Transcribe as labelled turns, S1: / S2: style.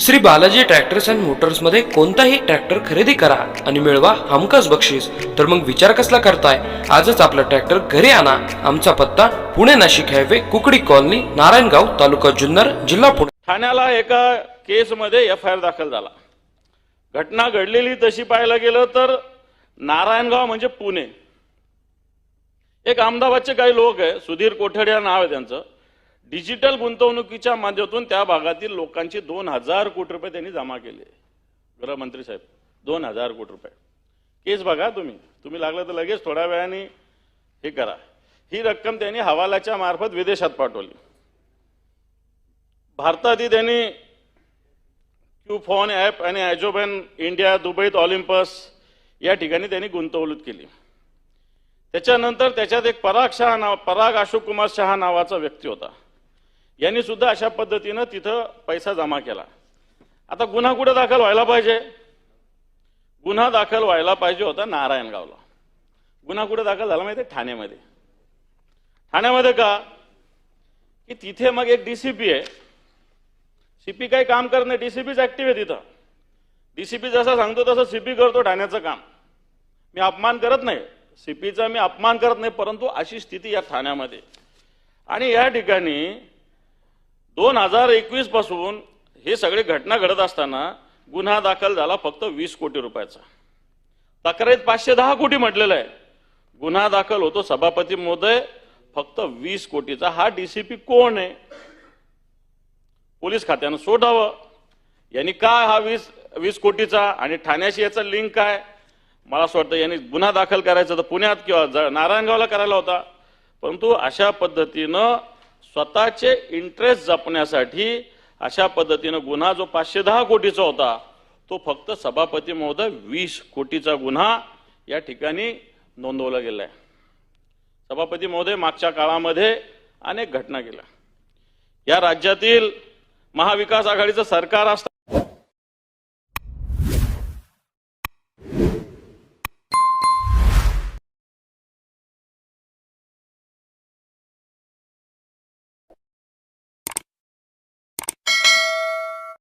S1: Shri Balaji tractors and मोटर्समध्ये कोणताही tractor खरेदी करा आणि मिळवा हमखास बक्षीस. तर मग विचार कसला करताय? आजच आपला ट्रॅक्टर घरी आणा. आमचा पत्ता पुणे नाशिक हायवे कुकडी कॉलनी नारायणगाव तालुका जुन्नर जिल्हा पुणे.
S2: ठाण्याला एका केसमध्ये एफ आय आर दाखल झाला. घटना घडलेली तशी पाहायला गेलं तर नारायणगाव म्हणजे पुणे. एक अहमदाबादचे काही लोक आहे सुधीर कोठडिया नाव आहे त्यांचं. डिजिटल गुंतवणुकीच्या माध्यमातून त्या भागातील लोकांची दोन हजार कोटी रुपये त्यांनी जमा केले. गृहमंत्री साहेब दोन हजार कोटी रुपये. केस बघा तुम्ही. तुम्ही लागलं तर लगेच थोड्या वेळाने हे करा. ही रक्कम त्यांनी हवालाच्या मार्फत विदेशात पाठवली. भारतातही त्यांनी क्यूफॉन ॲप आणि ॲजोबॅन इंडिया दुबईत ऑलिम्पस या ठिकाणी त्यांनी गुंतवणूक केली. त्याच्यानंतर त्याच्यात एक पराग शहा नाव पराग अशोक कुमार शहा नावाचा व्यक्ती होता. यांनी सुद्धा अशा पद्धतीनं तिथं पैसा जमा केला. आता गुन्हा कुठे दाखल व्हायला पाहिजे? गुन्हा दाखल व्हायला पाहिजे होता नारायणगावला. गुन्हा कुठे दाखल झाला माहिती आहे ठाण्यामध्ये. ठाण्यामध्ये का? की तिथे मग एक डीसीपी आहे. सीपी काही काम करत नाही. डीसीपीच ऍक्टिव्ह आहे तिथं. डीसीपी जसं सांगतो तसं सीपी करतो ठाण्याचं काम. मी अपमान करत नाही. सीपीचा मी अपमान करत नाही परंतु अशी स्थिती या ठाण्यामध्ये. आणि या ठिकाणी दोन हजार एकवीसपासून हे सगळे घटना घडत असताना गुन्हा दाखल झाला फक्त वीस कोटी रुपयाचा. तक्रारीत पाचशे दहा कोटी म्हटलेलं आहे. गुन्हा दाखल होतो सभापती महोदय फक्त वीस कोटीचा. हा डीसीपी कोण आहे? पोलीस खात्यानं सोडावं. यांनी काय हा वीस वीस कोटीचा आणि ठाण्याशी याचा लिंक काय? मला असं वाटतं यांनी गुन्हा दाखल करायचा तर पुण्यात किंवा नारायणगावला करायला होता. परंतु अशा पद्धतीनं स्वतःचे इंटरेस्ट जपण्यासाठी अशा पद्धतीनं गुन्हा जो पाचशे दहा कोटीचा होता तो फक्त सभापती महोदय वीस कोटीचा गुन्हा या ठिकाणी नोंदवला गेलाय. सभापती महोदय मागच्या काळामध्ये अनेक घटना केल्या. या राज्यातील महाविकास आघाडीचं सरकार असतं